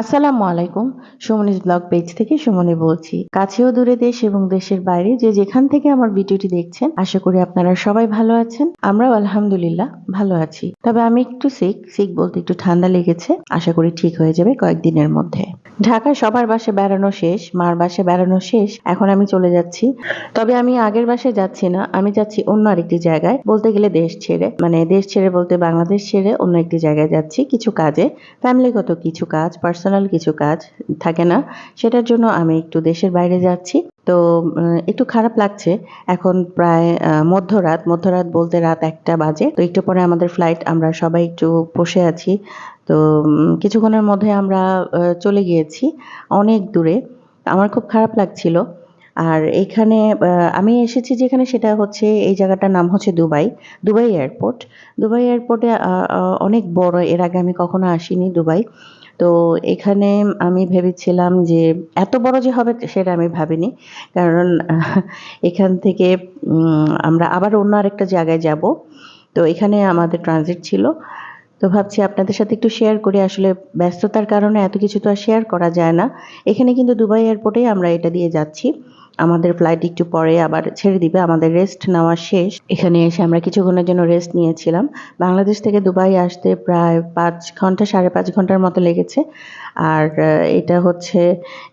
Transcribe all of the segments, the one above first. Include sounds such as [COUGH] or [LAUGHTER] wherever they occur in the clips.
আসসালামু আলাইকুম, সুমনিস blog page থেকে সুমনি বলছি। কাছেও দূরে দেশ এবং দেশের বাইরে যে যেখান থেকে আমার ভিডিওটি দেখছেন, আশা করি আপনারা সবাই ভালো আছেন, আমরাও আলহামদুলিল্লাহ ভালো আছি। তবে আমি একটু সিক সিক বলতে একটু ঠান্ডা লেগেছে, আশা করি ঠিক হয়ে যাবে কয়েকদিনের মধ্যে। ঢাকায় সবার বাসে বেড়ানো শেষ, মার বাসে বেড়ানো শেষ, এখন আমি চলে যাচ্ছি। তবে আমি আগের বাসে যাচ্ছি না, আমি যাচ্ছি অন্য আরেকটি জায়গায়। বলতে গেলে দেশ ছেড়ে মানে দেশ ছেড়ে বলতে বাংলাদেশ ছেড়ে অন্য একটি জায়গায় যাচ্ছি কিছু কাজে। ফ্যামিলিগত কিছু কাজ, পার্সোনাল কিছু কাজ থাকে না, সেটার জন্য আমি একটু দেশের বাইরে যাচ্ছি। তো একটু খারাপ লাগছে, এখন প্রায় মধ্যরাত মধ্যরাত বলতে রাত একটা বাজে। তো একটু পরে আমাদের ফ্লাইট আমরা সবাই একটু বসে আছি তো কিছুক্ষণের মধ্যে আমরা চলে গিয়েছি অনেক দূরে। আমার খুব খারাপ লাগছিল। আর এখানে আমি এসেছি যেখানে সেটা হচ্ছে এই জায়গাটার নাম হচ্ছে দুবাই দুবাই এয়ারপোর্ট। দুবাই এয়ারপোর্টে অনেক বড়, এর আগে আমি কখনো আসিনি দুবাই। তো এখানে আমি ভেবেছিলাম যে এত বড় যে হবে সেটা আমি ভাবিনি। কারণ এখান থেকে আমরা আবার অন্য আরেকটা জায়গায় যাব। তো এখানে আমাদের ট্রানজিট ছিল। তো ভাবছি আপনাদের সাথে একটু শেয়ার করি। আসলে ব্যস্ততার কারণে এত কিছু তো আর শেয়ার করা যায় না। এখানে কিন্তু দুবাই এয়ারপোর্টেই আমরা এটা দিয়ে যাচ্ছি। আমাদের ফ্লাইট একটু পরে আবার ছেড়ে দিবে, আমাদের রেস্ট নেওয়া শেষ। এখানে এসে আমরা কিছুক্ষণের জন্য রেস্ট নিয়েছিলাম। বাংলাদেশ থেকে দুবাই আসতে প্রায় পাঁচ ঘণ্টা, সাড়ে পাঁচ ঘণ্টার মতো লেগেছে। আর এটা হচ্ছে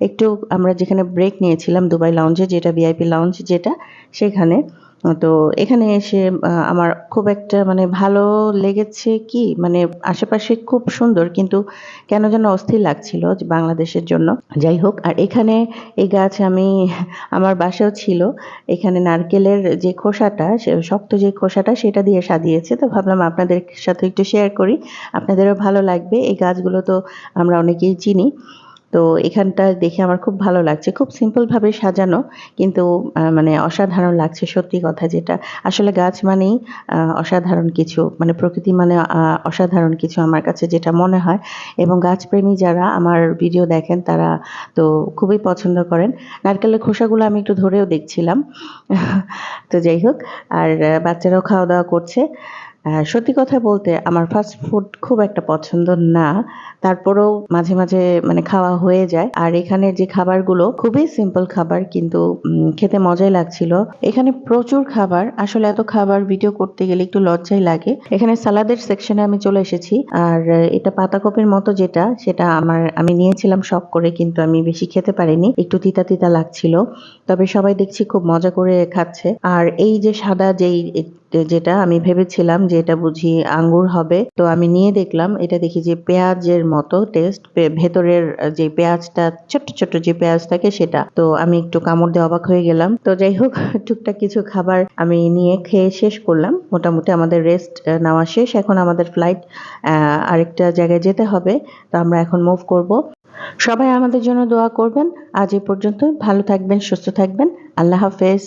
একটু আমরা যেখানে ব্রেক নিয়েছিলাম দুবাই লাউঞ্জে যেটা ভিআইপি লাউঞ্জ যেটা, সেখানে। তো এখানে এসে আমার খুব একটা মানে ভালো লেগেছে কি মানে আশেপাশে খুব সুন্দর, কিন্তু কেন যেন অস্থির লাগছিল বাংলাদেশের জন্য। যাই হোক, আর এখানে এই গাছ আমি, আমার বাসাও ছিল। এখানে নারকেলের যে খোসাটা শক্ত যে খোসাটা, সেটা দিয়ে সাজিয়েছে। তো ভাবলাম আপনাদের সাথে একটু শেয়ার করি। আপনাদেরও ভালো লাগবে। এই গাছগুলো তো আমরা অনেকেই চিনি। তো এখানটা দেখে আমার খুব ভালো লাগছে। খুব সিম্পলভাবে সাজানো, কিন্তু মানে অসাধারণ লাগছে সত্যি কথা যেটা। আসলে গাছ মানেই অসাধারণ কিছু মানে প্রকৃতি মানে অসাধারণ কিছু আমার কাছে যেটা মনে হয়। এবং গাছপ্রেমী যারা আমার ভিডিও দেখেন, তারা তো খুবই পছন্দ করেন। নারকেলের খোসাগুলো আমি একটু ধরেও দেখছিলাম। [LAUGHS] তো যাই হোক, আর বাচ্চারাও খাওয়া দাওয়া করছে। সত্যি কথা বলতে আমার ফাস্ট ফুড খুব একটা পছন্দ না। তারপরেও মাঝে মাঝে মানে খাওয়া হয়ে যায়। আর এখানে যে খাবারগুলো, খুবই সিম্পল খাবার কিন্তু খেতে মজাই লাগছিল। এখানে প্রচুর খাবার। আসলে এত খাবার ভিডিও করতে গেলে একটু লজ্জাই লাগে। এখানে সালাদের সেকশনে আমি চলে এসেছি। আর এটা পাতাকপির মতো যেটা, সেটা আমার, আমি নিয়েছিলাম শখ করে, কিন্তু আমি বেশি খেতে পারিনি। একটু তিতা তিতা লাগছিল। তবে সবাই দেখছি খুব মজা করে খাচ্ছে। আর এই যে সাদা যেই যেটা আমি ভেবেছিলাম যে এটা বুঝি আঙ্গুর হবে। তো আমি নিয়ে দেখলাম, এটা দেখি যে পেঁয়াজের মতো টেস্ট ভেতরের যে পেঁয়াজটা, ছোট্ট ছোট্ট যে পেঁয়াজ থাকে সেটা। তো আমি একটু কামড় দিয়ে অবাক হয়ে গেলাম। তো যাই হোক, [LAUGHS] টুকটাক কিছু খাবার আমি নিয়ে খেয়ে শেষ করলাম। মোটামুটি আমাদের রেস্ট নেওয়া শেষ। এখন আমাদের ফ্লাইট আরেকটা জায়গায় যেতে হবে। তো আমরা এখন মুভ করব। সবাই আমাদের জন্য দোয়া করবেন। আজ এ পর্যন্ত ভালো থাকবেন, সুস্থ থাকবেন। আল্লাহ হাফেজ।